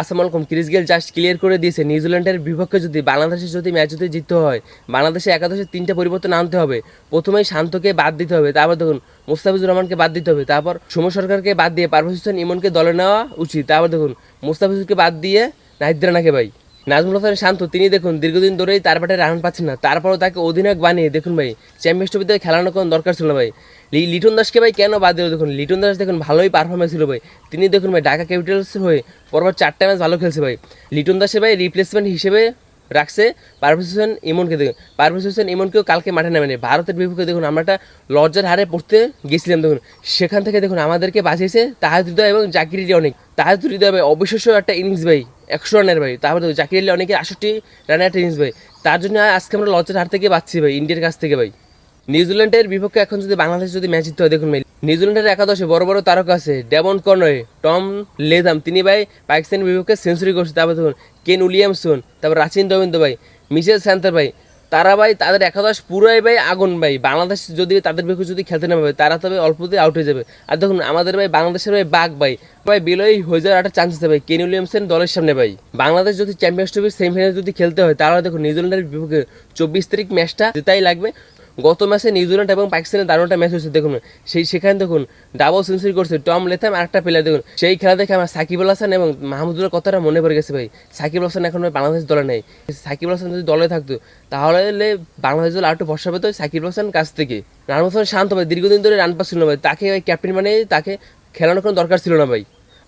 আসাম আলকম Chris Gayle just clear করে দিয়েছে নিউজিল্যান্ডের বিপক্ষে যদি বাংলাদেশে যদি ম্যাচ যদি জিততে হয়, বাংলাদেশে একাদশে তিনটা পরিবর্তন আনতে হবে। প্রথমেই শান্তকে বাদ দিতে হবে, তারপর দেখুন, মুস্তাফিজুর রহমানকে বাদ দিতে হবে, তারপর সৌম্য সরকারকে বাদ দিয়ে পারভেজ হোসেন ইমনকে দলে নেওয়া উচিত, তারপর দেখুন, মুস্তাফিজুরকে বাদ দিয়ে নাহিদ রানাকে ভাই। নাজমুল হাসান শান্ত, তিনি দেখুন, দীর্ঘদিন ধরেই তার ব্যাটে রান পাচ্ছেন না। তারপরও তাকে অধিনায়ক বানিয়ে, দেখুন ভাই চ্যাম্পিয়ন্স ট্রফিতে খেলানোর কোনো দরকার ছিল না ভাই। লিটন দাসকে ভাই কেন বাদ দিল? দেখুন, লিটন দাস দেখুন, ভালোই পারফরমেন্স ছিল ভাই। তিনি দেখুন ভাই, ঢাকা ক্যাপিটালস হয়ে পরপর চারটা ম্যাচ ভালো খেলছে ভাই। লিটন দাসের ভাই রিপ্লেসমেন্ট হিসেবে রাখছে। পারভেজ হোসেন ইমনকে দেখুন। পারভেজ হোসেন ইমনকেও কালকে মাঠে নামেনি। ভারতের বিপক্ষে দেখুন আমরা একটা লজ্জার হারে পড়তে গেছিলাম দেখুন। সেখান থেকে দেখুন, আমাদেরকে বাঁচিয়েছে তাহাজ হৃদয় এবং জাকির অনেক। তাহাজ হৃদয় ভাই অবিশ্বাস্য একটা ইনিংস ভাই, একশো রানের ভাই। তারপরে দেখুন জাকির আলী অনেকে আষট্টি রানের একটা ইনিংস ভাই। তার জন্য আজকে আমরা লজ্জার হার থেকে বাঁচছি ভাই, ইন্ডিয়ার কাছ থেকে ভাই। নিউজিল্যান্ডের বিপক্ষে এখন যদি বাংলাদেশ যদি ম্যাচ জিততে হয়, দেখুন ভাই। নিউজিল্যান্ডের একাদশে বড় বড় তারকা আছে, ডেমন কনয় টম লেদাম। তিনি ভাই পাকিস্তানের বিপক্ষে সেঞ্চুরি করছে। তারপর দেখুন, কেন উইলিয়ামসন, তারপর রাচিন রবীন্দ্র ভাই, মিশেল স্যান্তার ভাই, তারা ভাই তাদের একাদশ পুরোই ভাই আগুন ভাই। বাংলাদেশ যদি তাদের বিপক্ষে যদি খেলতে না ভাই তারা তবে অল্পতেই আউট হয়ে যাবে। আর দেখুন, আমাদের ভাই বাংলাদেশের ভাই বাঘ ভাই ভাই বিলয় হয়ে যাওয়ার একটা চান্স আছে ভাই, কেন উইলিয়ামসন দলের সামনে ভাই। বাংলাদেশ যদি চ্যাম্পিয়ন্স ট্রফির সেমিফাইনাল যদি খেলতে হয়, তাহলে দেখুন, নিউজিল্যান্ডের বিপক্ষে চব্বিশ তারিখ ম্যাচটা জেতাই লাগবে। গত ম্যাচে নিউজিল্যান্ড এবং পাকিস্তানের দারুণ একটা ম্যাচ হয়েছে, দেখুন। সেই সেখানে দেখুন ডাবল সেঞ্চুরি করছে টম লেথাম আর একটা প্লেয়ার দেখুন। সেই খেলা দেখে আমার সাকিব আল হাসান এবং মাহমুদুল্লাহ কথাটা মনে পড়ে গেছে ভাই। সাকিব আল হাসান এখন বাংলাদেশ দলে নেই। সাকিব আল হাসান যদি দলে থাকতো, তাহলে বাংলাদেশ দল আর একটু ভরসা পেত সাকিব আল হাসান কাছ থেকে। রান হাসান শান্ত ভাই, দীর্ঘদিন ধরে রান পাচ্ছিল না ভাই। তাকে ক্যাপ্টেন মানে তাকে খেলানোর কোনো দরকার ছিল না ভাই।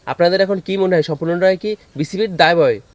আপনাদের এখন কি মনে হয়? সম্পূর্ণটাই কি বিসিবির দায় ভাই